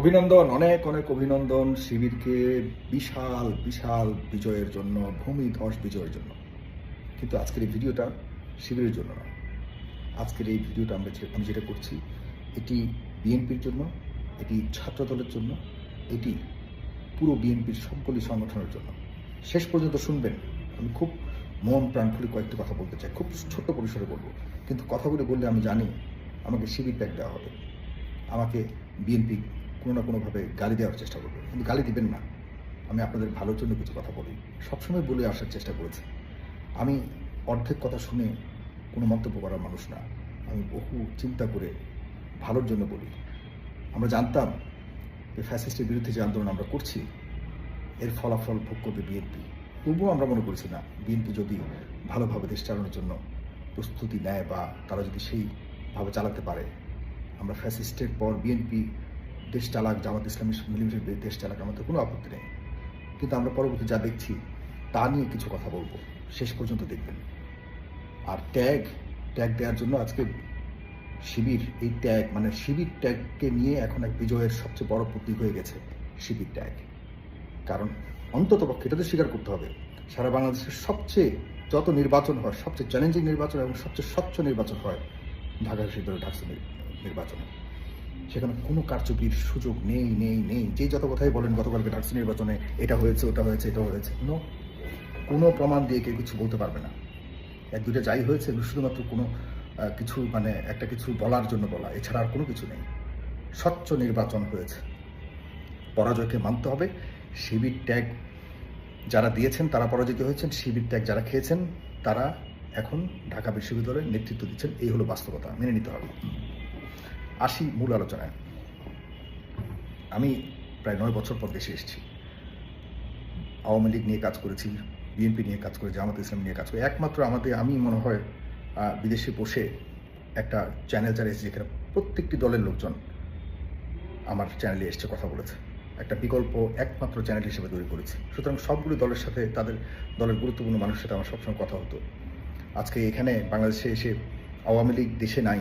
অভিনন্দন, অনেক অনেক অভিনন্দন শিবিরকে বিশাল বিশাল বিজয়ের জন্য ভূমি ধস বিজয়ের জন্য। কিন্তু আজকের এই ভিডিওটা শিবিরের জন্য না আজকের এই ভিডিওটা আমরা আমি যেটা করছি, এটি বিএনপির জন্য, এটি ছাত্রদলের জন্য, এটি পুরো বিএনপির সকলি সংগঠনের জন্য। শেষ পর্যন্ত শুনবেন। আমি খুব মন প্রাণ খুলে কয়েকটি কথা বলতে চাই। খুব ছোট্ট পরিসরে বলব। কিন্তু কথাগুলো বললে আমি জানি আমাকে শিবির ত্যাগ দেওয়া হবে। আমাকে বিএনপি কোনো না কোনোভাবে গালি দেওয়ার চেষ্টা করবে। কিন্তু গালি দিবেন না। আমি আপনাদের ভালোর জন্য কিছু কথা বলি। সবসময় বলে আসার চেষ্টা করেছি। আমি অর্ধেক কথা শুনে কোনো মন্তব্য করার মানুষ না। আমি বহু চিন্তা করে ভালোর জন্য বলি। আমরা জানতাম যে ফ্যাসিস্টের বিরুদ্ধে যে আন্দোলন আমরা করছি, এর ফলাফল ভোগ করবে বিএনপি। তবুও আমরা মনে করছি না, বিএনপি যদি ভালোভাবে দেশ চালানোর জন্য প্রস্তুতি নেয় বা তারা যদি সেইভাবে চালাতে পারে, আমরা ফ্যাসিস্টের পর বিএনপি দেশ চালাক, জামাত ইসলামী মিলিমিশে দেশ চালাক, আমাদের কোনো আপত্তি নেই। কিন্তু আমরা পরবর্তী যা দেখছি, তা নিয়ে কিছু কথা বলব। শেষ পর্যন্ত দেখবেন। আর ট্যাগ ট্যাগ দেওয়ার জন্য আজকে শিবির, এই ট্যাগ মানে শিবির ট্যাগকে নিয়ে এখন এক বিজয়ের সবচেয়ে বড় প্রতীক হয়ে গেছে শিবির ট্যাগ কারণ অন্তত পক্ষে এটা তো স্বীকার করতে হবে, সারা বাংলাদেশের সবচেয়ে যত নির্বাচন হয়, সবচেয়ে চ্যালেঞ্জিং নির্বাচন এবং সবচেয়ে স্বচ্ছ নির্বাচন হয় ঢাকা বিশ্ববিদ্যালয় ঢাকসু নির্বাচনে। সেখানে কোনো কারচুপির সুযোগ নেই নেই নেই। যে যত কথাই বলেন গতকালকে ডাকসু নির্বাচনে, এটা হয়েছে, ওটা হয়েছে, এটা হয়েছে। কোনো কোনো প্রমাণ দিয়ে কেউ কিছু বলতে পারবে না। এক দুটো যাই হয়েছে, শুধুমাত্র কোনো কিছু মানে একটা কিছু বলার জন্য বলা। এছাড়া আর কোনো কিছু নেই। স্বচ্ছ নির্বাচন হয়েছে। পরাজয়কে মানতে হবে। শিবির ট্যাগ যারা দিয়েছেন, তারা পরাজিত হয়েছেন। শিবির ট্যাগ যারা খেয়েছেন, তারা এখন ঢাকা বিশ্ববিদ্যালয়ের নেতৃত্ব দিচ্ছেন। এই হলো বাস্তবতা। মেনে নিতে হবে। আসি মূল আলোচনায়। আমি প্রায় নয় বছর পর দেশে এসেছি। আওয়ামী লীগ নিয়ে কাজ করেছি, বিএনপি নিয়ে কাজ করে জামাত ইসলাম নিয়ে কাজ করে একমাত্র আমাদের, আমি মনে হয় বিদেশে বসে একটা চ্যানেল চালিয়েছি যেখানে প্রত্যেকটি দলের লোকজন আমার চ্যানেলে এসছে, কথা বলেছে। একটা বিকল্প একমাত্র চ্যানেল হিসেবে তৈরি করেছি। সুতরাং সবগুলো দলের সাথে তাদের দলের গুরুত্বপূর্ণ মানুষের সাথে আমার সবসময় কথা হতো। আজকে এখানে বাংলাদেশে এসে আওয়ামী লীগ দেশে নাই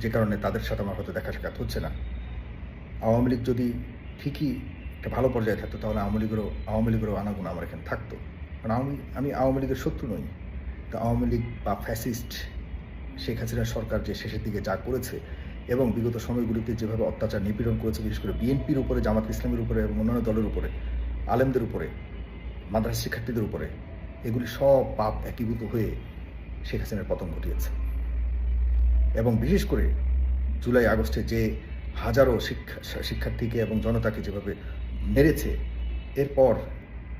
যে কারণে তাদের সাথে আমার হয়তো দেখা সাক্ষাৎ হচ্ছে না। আওয়ামী লীগ যদি ঠিকই একটা ভালো পর্যায়ে থাকতো, তাহলে আওয়ামী লীগেরও আওয়ামী লীগেরও আনাগুণ আমার এখানে থাকতো। কারণ আমি আমি আওয়ামী লীগের শত্রু নই। তো আওয়ামী লীগ বা ফ্যাসিস্ট শেখ হাসিনা সরকার যে শেষের দিকে যা করেছে এবং বিগত সময়গুলিতে যেভাবে অত্যাচার নিপীড়ন করেছে, বিশেষ করে বিএনপির উপরে, জামাত ইসলামের উপরে এবং অন্যান্য দলের উপরে, আলেমদের উপরে, মাদ্রাসা শিক্ষার্থীদের উপরে, এগুলি সব পাপ একীভূত হয়ে শেখ হাসিনার পতন ঘটিয়েছে। এবং বিশেষ করে জুলাই আগস্টে যে হাজারো শিক্ষা, শিক্ষার্থীকে এবং জনতাকে যেভাবে মেরেছে, এরপর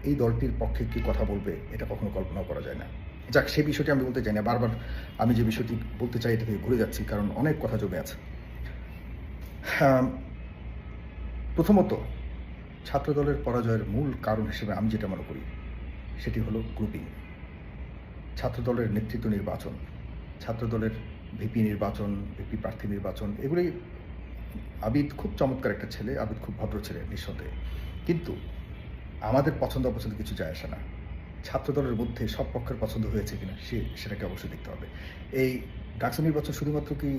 এই দলটির পক্ষে কি কথা বলবে, এটা কখনো কল্পনা করা যায় না। যাক সেই বিষয়টি আমি বলতে চাই না, বারবার আমি যে বিষয়টি বলতে চাই এটা থেকে ঘুরে যাচ্ছি, কারণ অনেক কথা জমে আছে। প্রথমত, ছাত্রদলের পরাজয়ের মূল কারণ হিসেবে আমি যেটা মনে করি, সেটি হলো গ্রুপিং ছাত্রদলের নেতৃত্ব নির্বাচন, ছাত্রদলের ভিপি নির্বাচন ভিপি প্রার্থী নির্বাচন এগুলি আবিদ খুব চমৎকার একটা ছেলে, আবিদ খুব ভদ্র ছেলে নিঃসন্দেহে। কিন্তু আমাদের পছন্দ অপছন্দ কিছু যায় আসে না। ছাত্রদলের মধ্যে সব পক্ষের পছন্দ হয়েছে কিনা, সে, সেটাকে অবশ্যই দেখতে হবে। এই ডাকসু নির্বাচন শুধুমাত্র কি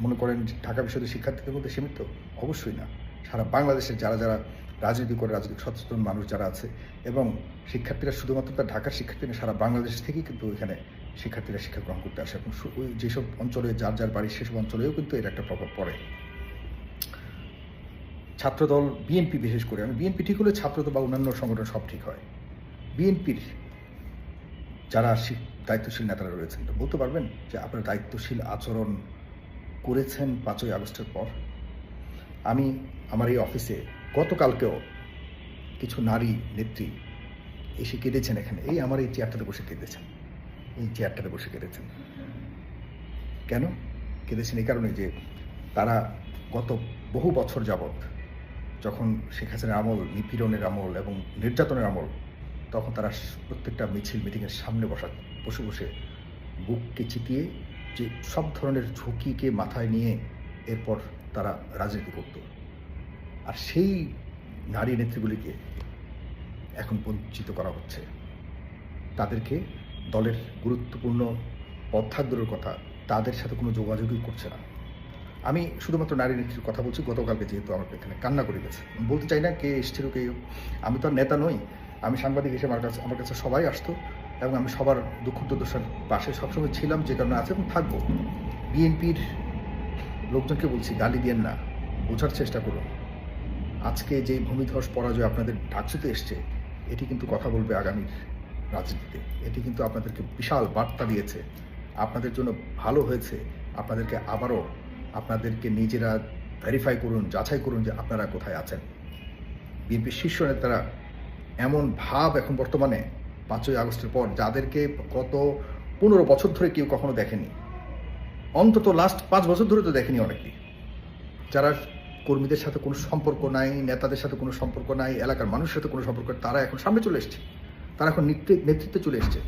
মনে করেন ঢাকা বিশ্ববিদ্যালয়ের শিক্ষার্থীদের মধ্যে সীমিত? অবশ্যই না। সারা বাংলাদেশের যারা যারা রাজনীতি করে, রাজনৈতিক সচেতন মানুষ যারা আছে, এবং শিক্ষার্থীরা শুধুমাত্র তার ঢাকার শিক্ষার্থী সারা বাংলাদেশ থেকেই কিন্তু এখানে শিক্ষার্থীরা শিক্ষা গ্রহণ করতে আসে এবং ওই যেসব অঞ্চলে, যার যার বাড়ি সেসব অঞ্চলেও কিন্তু এর একটা প্রভাব পড়ে। ছাত্রদল, বিএনপি বিশেষ করে। আমি বিএনপি ঠিক হলে ছাত্রদল বা অন্যান্য সংগঠন সব ঠিক হয়। বিএনপির যারা দায়িত্বশীল নেতারা রয়েছেন, তো বলতে পারবেন যে আপনারা দায়িত্বশীল আচরণ করেছেন পাঁচই আগস্টের পর। আমি আমার এই অফিসে গতকালকেও কিছু নারী নেত্রী এসে কেঁদেছেন এখানে। এই আমার এই চেয়ারটাতে বসে কেঁদেছেন। এই চেয়ারটাতে বসে কেঁদেছেন। কেন? কেঁদেছেন এই কারণে যে তারা গত বহু বছর যাবৎ যখন শেখ হাসিনার আমল, নিপীড়নের আমল এবং নির্যাতনের আমল, তখন তারা প্রত্যেকটা মিছিল, মিটিংয়ের সামনে বসা, বসে বসে বুককে চিতিয়ে যে সব ধরনের ঝুঁকিকে মাথায় নিয়ে এরপর তারা রাজনীতি করত। আর সেই নারী নেত্রীগুলিকে এখন বঞ্চিত করা হচ্ছে। তাদেরকে দলের গুরুত্বপূর্ণ পদ কথা তাদের সাথে কোনো যোগাযোগই করছে না। আমি শুধুমাত্র নারী নেত্রীর কথা বলছি, গতকালকে যেহেতু আমার এখানে কান্না করে গেছে। বলতে চাই না কে এসছিল কে আমি তো আর নেতা নই। আমি সাংবাদিক হিসেবে আমার কাছে আমার কাছে সবাই আসতো এবং আমি সবার দুঃখ দুর্দশার পাশে সবসময় ছিলাম, যে কারণে আছে এবং থাকব। বিএনপির লোকজনকে বলছি, গালি দিয়েন না। বোঝার চেষ্টা করুন। আজকে যে ভূমিধস পরাজয় আপনাদের ঢাকসুতে এসছে, এটি কিন্তু কথা বলবে আগামীর রাজনীতিতে এটি কিন্তু আপনাদেরকে বিশাল বার্তা দিয়েছে। আপনাদের জন্য ভালো হয়েছে। আপনাদেরকে আবারও আপনাদেরকে নিজেরা ভেরিফাই করুন, যাচাই করুন যে আপনারা কোথায় আছেন। বিএনপির শীর্ষ নেতারা এমন ভাব এখন বর্তমানে পাঁচই আগস্টের পর, যাদেরকে গত পনেরো বছর ধরে কেউ কখনো দেখেনি। অন্তত লাস্ট পাঁচ বছর ধরে তো দেখেনি অনেকেই যারা কর্মীদের সাথে কোনো সম্পর্ক নাই, নেতাদের সাথে কোনো সম্পর্ক নাই, এলাকার মানুষের সাথে কোনো সম্পর্ক তারা এখন সামনে চলে এসছে। তারা এখন নেতৃ- নেতৃত্বে চলে এসছে।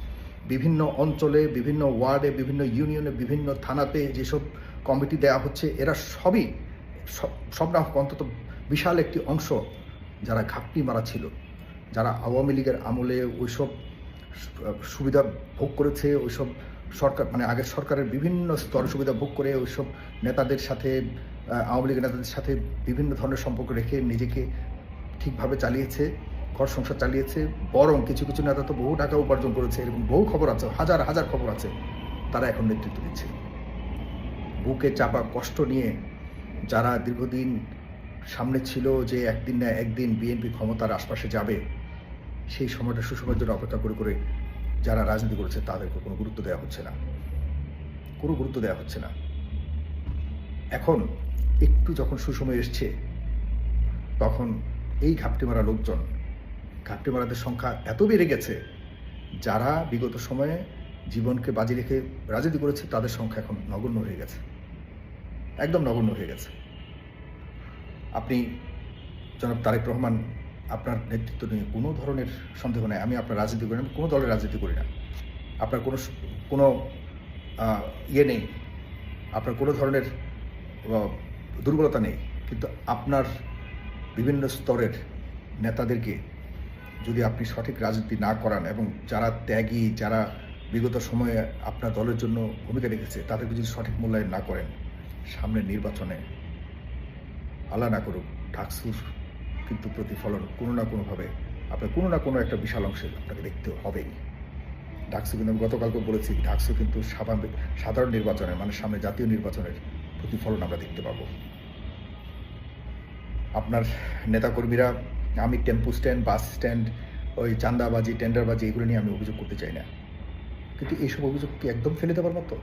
বিভিন্ন অঞ্চলে, বিভিন্ন ওয়ার্ডে, বিভিন্ন ইউনিয়নে, বিভিন্ন থানাতে যেসব কমিটি দেওয়া হচ্ছে, এরা সবই সব- না অন্তত বিশাল একটি অংশ যারা ঘাপটি মারা ছিল, যারা আওয়ামী লীগের আমলে ওইসব সুবিধা ভোগ করেছে, ওইসব সরকার মানে আগের সরকারের বিভিন্ন স্তর সুবিধা ভোগ করে ওইসব নেতাদের সাথে আওয়ামী লীগের নেতাদের সাথে বিভিন্ন ধরনের সম্পর্ক রেখে নিজেকে ঠিকভাবে চালিয়েছে। ঘর সংসার চালিয়েছে, বরং কিছু কিছু নেতা তো বহু টাকা উপার্জন করেছে, এরকম বহু খবর আছে, হাজার হাজার খবর আছে, তারা এখন নেতৃত্ব দিচ্ছে। বুকে চাপা কষ্ট নিয়ে যারা দীর্ঘদিন সামনে ছিল যে একদিন না একদিন বিএনপি ক্ষমতার আশপাশে যাবে, সেই সময়টা সুসময়ের জন্য অপেক্ষা করে করে যারা রাজনীতি করেছে তাদেরকে কোনো গুরুত্ব দেওয়া হচ্ছে না। কোনো গুরুত্ব দেওয়া হচ্ছে না। এখন একটু যখন সুসময় এসছে, তখন এই ঘাপটি মারা লোকজন ঘাপটি মারাদের সংখ্যা এত বেড়ে গেছে, যারা বিগত সময়ে জীবনকে বাজি রেখে রাজনীতি করেছে, তাদের সংখ্যা এখন নগণ্য হয়ে গেছে। একদম নগণ্য হয়ে গেছে। আপনি জনাব তারেক রহমান, আপনার নেতৃত্ব নিয়ে কোনো ধরনের সন্দেহ নেই। আমি আপনার রাজনীতি করি না কোনো দলের রাজনীতি করি না। আপনার কোনো কোনো ইয়ে নেই। আপনার কোনো ধরনের দুর্বলতা নেই। কিন্তু আপনার বিভিন্ন স্তরের নেতাদেরকে যদি আপনি সঠিক রাজনীতি না করান এবং যারা ত্যাগী, যারা বিগত সময়ে আপনার দলের জন্য ভূমিকা রেখেছে, তাদেরকে যদি সঠিক মূল্যায়ন না করেন সামনের নির্বাচনে আল্লাহ না করুক ঢাকসুর কিন্তু প্রতিফলন কোনো না কোনোভাবে, আপনার কোনো না কোনো একটা বিশাল অংশে আপনাকে দেখতে হবেই। ডাকসু কিন্তু আমি গতকালকে বলেছি ডাকসু কিন্তু সাধারণ নির্বাচনে মানে সামনে জাতীয় নির্বাচনের প্রতিফলন আমরা দেখতে পাবো। আপনার নেতাকর্মীরা আমি টেম্পু স্ট্যান্ড, বাস স্ট্যান্ড, ওই চান্দাবাজি, টেন্ডারবাজি, এগুলো নিয়ে আমি অভিযোগ করতে চাই না। কিন্তু এইসব অভিযোগ কি একদম ফেলে দেওয়ার মতো?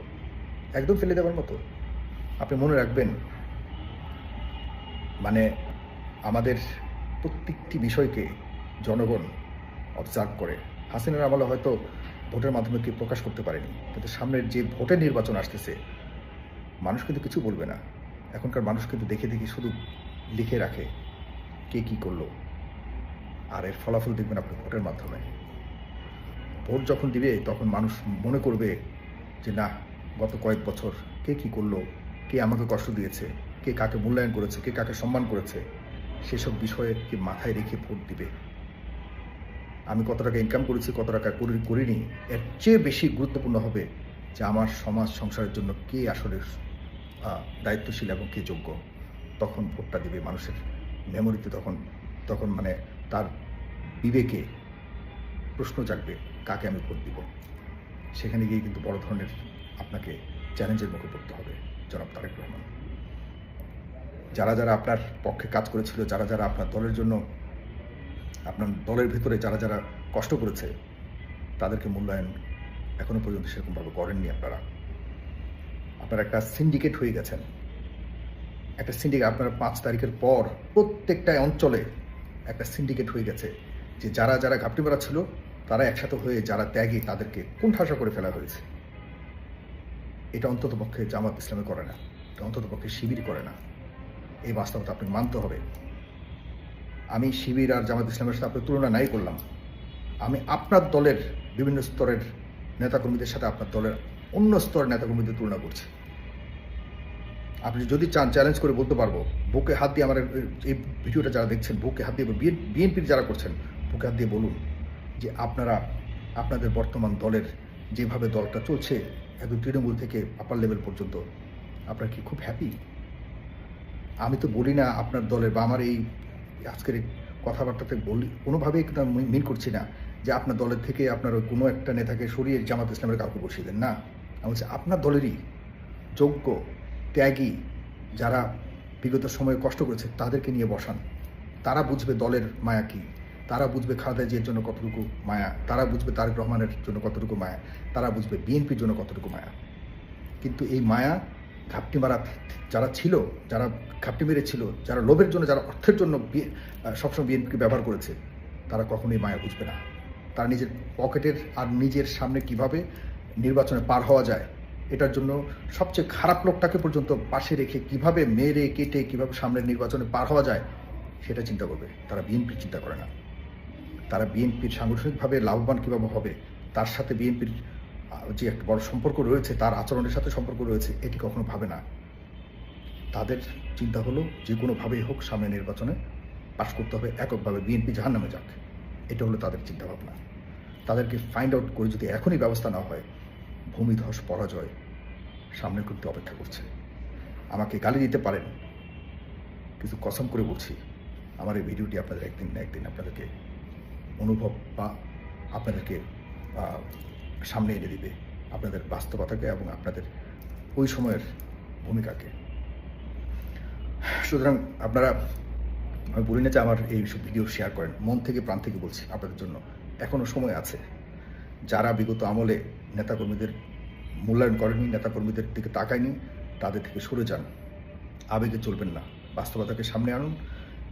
একদম ফেলে দেওয়ার মতো? আপনি মনে রাখবেন মানে আমাদের প্রত্যেকটি বিষয়কে জনগণ অবজার্ভ করে। হাসিনার আমলে হয়তো ভোটের মাধ্যমে কেউ প্রকাশ করতে পারেনি, কিন্তু সামনের যে ভোটের নির্বাচন আসতেছে, মানুষ কিন্তু কিছু বলবে না। এখনকার মানুষ কিন্তু দেখে দেখে শুধু লিখে রাখে কে কি করল। আর এর ফলাফল দেখবেন আপনি ভোটের মাধ্যমে। ভোট যখন দিবে, তখন মানুষ মনে করবে যে, না, গত কয়েক বছর কে কি করল, কে আমাকে কষ্ট দিয়েছে, কে কাকে মূল্যায়ন করেছে, কে কাকে সম্মান করেছে, সেসব বিষয়ে কি মাথায় রেখে ভোট দিবে। আমি কত টাকা ইনকাম করেছি, কত টাকা করি, করিনি, এর চেয়ে বেশি গুরুত্বপূর্ণ হবে যে, আমার সমাজ সংসারের জন্য কে আসলে দায়িত্বশীল এবং কে যোগ্য। তখন ভোটটা দিবে মানুষের মেমোরিতে তখন তখন মানে তার বিবেকে প্রশ্ন জাগবে, কাকে আমি ভোট দিব? সেখানে গিয়ে কিন্তু বড় ধরনের আপনাকে চ্যালেঞ্জের মুখে পড়তে হবে, জনাব তারেক রহমান। যারা যারা আপনার পক্ষে কাজ করেছিল, যারা যারা আপনার দলের জন্য, আপনার দলের ভিতরে যারা যারা কষ্ট করেছে, তাদেরকে মূল্যায়ন এখনও পর্যন্ত সেরকমভাবে করেননি আপনারা। আপনারা একটা সিন্ডিকেট হয়ে গেছেন। একটা সিন্ডিকেট আপনারা পাঁচ তারিখের পর প্রত্যেকটা অঞ্চলে একটা সিন্ডিকেট হয়ে গেছে যে যারা যারা ঘাপটি মারা ছিল, তারা একসাথে হয়ে যারা ত্যাগী, তাদেরকে কোণঠাসা করে ফেলা হয়েছে। এটা অন্তত পক্ষে জামাত ইসলামে করে না। এটা অন্তত পক্ষে শিবির করে না। এই বাস্তবতা আপনাকে মানতে হবে। আমি শিবির আর জামাত ইসলামের সাথে আপনার তুলনা নাই করলাম। আমি আপনার দলের বিভিন্ন স্তরের নেতাকর্মীদের সাথে আপনার দলের অন্য স্তরের নেতাকর্মীদের তুলনা করছি। আপনি যদি চান চ্যালেঞ্জ করে বলতে পারব, বুকে হাত দিয়ে আমার এই ভিডিওটা যারা দেখছেন, বুকে হাত দিয়ে বিএনপির যারা করছেন, বুকে হাত দিয়ে বলুন যে আপনারা, আপনাদের বর্তমান দলের যেভাবে দলটা চলছে, একদম তৃণমূল থেকে আপার লেভেল পর্যন্ত, আপনারা কি খুব হ্যাপি আমি তো বলি না আপনার দলের বা আমার এই আজকের কথাবার্তাতে বলি, কোনোভাবেই কিন্তু আমি মিন করছি না যে আপনার দলের থেকে আপনার ওই কোনো একটা নেতাকে সরিয়ে জামাত ইসলামের কাউকে বসিয়ে দেন, না। আমি বলছি আপনার দলেরই যোগ্য ত্যাগী যারা বিগত সময়ে কষ্ট করেছে, তাদেরকে নিয়ে বসান। তারা বুঝবে দলের মায়া কী। তারা বুঝবে খালেদা জিয়ার জন্য কতটুকু মায়া। তারা বুঝবে তারেক রহমানের জন্য কতটুকু মায়া। তারা বুঝবে বিএনপির জন্য কতটুকু মায়া। কিন্তু এই মায়া ঘাপটি মারা যারা ছিল, যারা ঘাপটি মেরেছিল, যারা লোভের জন্য, যারা অর্থের জন্য সবসময় বিএনপিকে ব্যবহার করেছে, তারা কখনোই মায়া বুঝবে না। তারা নিজের পকেটের আর নিজের সামনে কীভাবে নির্বাচনে পার হওয়া যায় এটার জন্য সবচেয়ে খারাপ লোকটাকে পর্যন্ত পাশে রেখে কীভাবে মেরে, কেটে, কীভাবে সামনের নির্বাচনে পার হওয়া যায়, সেটা চিন্তা করবে। তারা বিএনপির চিন্তা করে না। তারা বিএনপির সাংগঠনিকভাবে লাভবান কীভাবে হবে, তার সাথে বিএনপির যে একটা বড় সম্পর্ক রয়েছে, তার আচরণের সাথে সম্পর্ক রয়েছে, এটি কখনো ভাবে না। তাদের চিন্তা হলো যে কোনোভাবেই হোক সামনে নির্বাচনে পাশ করতে হবে এককভাবে বিএনপি জাহান নামে যাক। এটা হলো তাদের চিন্তাভাবনা। তাদেরকে ফাইন্ড আউট করে যদি এখনই ব্যবস্থা না হয় ভূমিধস পরাজয় সামনে করতে অপেক্ষা করছে। আমাকে গালি দিতে পারেন? কিছু কসম করে বলছি, আমার এই ভিডিওটি আপনাদের একদিন না একদিন আপনাদেরকে অনুভব বা আপনাদেরকে সামনে এনে দিবে আপনাদের বাস্তবতাকে এবং আপনাদের ওই সময়ের ভূমিকাকে। সুতরাং আপনারা, আমি বলি না যে আমার এই ভিডিও শেয়ার করেন, মন থেকে প্রাণ থেকে বলছি আপনাদের জন্য। এখনও সময় আছে। যারা বিগত আমলে নেতাকর্মীদের মূল্যায়ন করেনি নেতাকর্মীদের দিকে তাকায়নি, তাদের থেকে সরে যান। আবেগে চলবেন না। বাস্তবতাকে সামনে আনুন।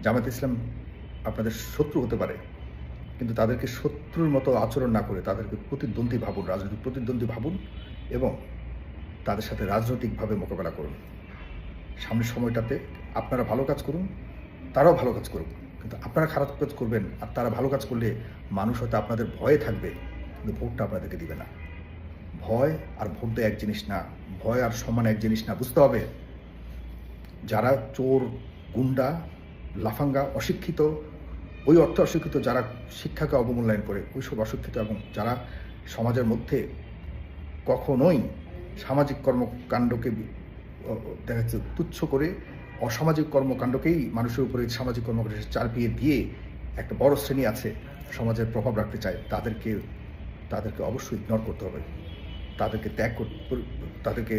জামাত ইসলাম আপনাদের শত্রু হতে পারে, কিন্তু তাদেরকে শত্রুর মতো আচরণ না করে তাদেরকে প্রতিদ্বন্দ্বী ভাবুন, রাজনৈতিক প্রতিদ্বন্দ্বী ভাবুন এবং তাদের সাথে রাজনৈতিকভাবে মোকাবেলা করুন। সামনের সময়টাতে আপনারা ভালো কাজ করুন, তারাও ভালো কাজ করুক, কিন্তু আপনারা খারাপ কাজ করবেন আর তারা ভালো কাজ করলে মানুষ হয়তো আপনাদের ভয়ে থাকবে। কিন্তু ভোটটা আপনাদেরকে দিবে না। ভয় আর ভোট এক জিনিস না, ভয় আর সমান এক জিনিস না, বুঝতে হবে? যারা চোর, গুন্ডা, লাফাঙ্গা, অশিক্ষিত, ওই অর্থ অশিক্ষিত যারা শিক্ষাকে অবমূল্যায়ন করে, ওইসব অশিক্ষিত এবং যারা সমাজের মধ্যে কখনোই সামাজিক কর্মকাণ্ডকে দেখা যাচ্ছে তুচ্ছ করে অসামাজিক কর্মকাণ্ডকেই মানুষের উপরে সামাজিক কর্মকাণ্ড চাপিয়ে দিয়ে একটা বড় শ্রেণি আছে, সমাজের প্রভাব রাখতে চায়, তাদেরকে তাদেরকে অবশ্যই ইগনোর করতে হবে। তাদেরকে ত্যাগ তাদেরকে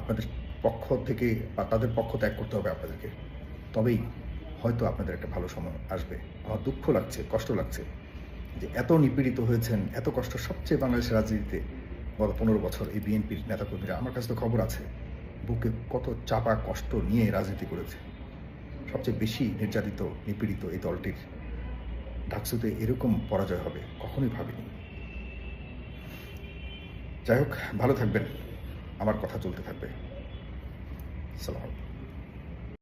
আপনাদের পক্ষ থেকে বা তাদের পক্ষ ত্যাগ করতে হবে আপনাদেরকে। তবেই হয়তো আপনাদের একটা ভালো সময় আসবে। আমার দুঃখ লাগছে, কষ্ট লাগছে যে এত নিপীড়িত হয়েছেন, এত কষ্ট সবচেয়ে বাংলাদেশের রাজনীতিতে গত পনেরো বছর এই বিএনপির নেতাকর্মীরা। আমার কাছে তো খবর আছে, বুকে কত চাপা কষ্ট নিয়ে রাজনীতি করেছে। সবচেয়ে বেশি নির্যাতিত, নিপীড়িত এই দলটির। ডাকসুতে এরকম পরাজয় হবে, কখনোই ভাবিনি। যাই হোক ভালো থাকবেন। আমার কথা চলতে থাকবে। সালাম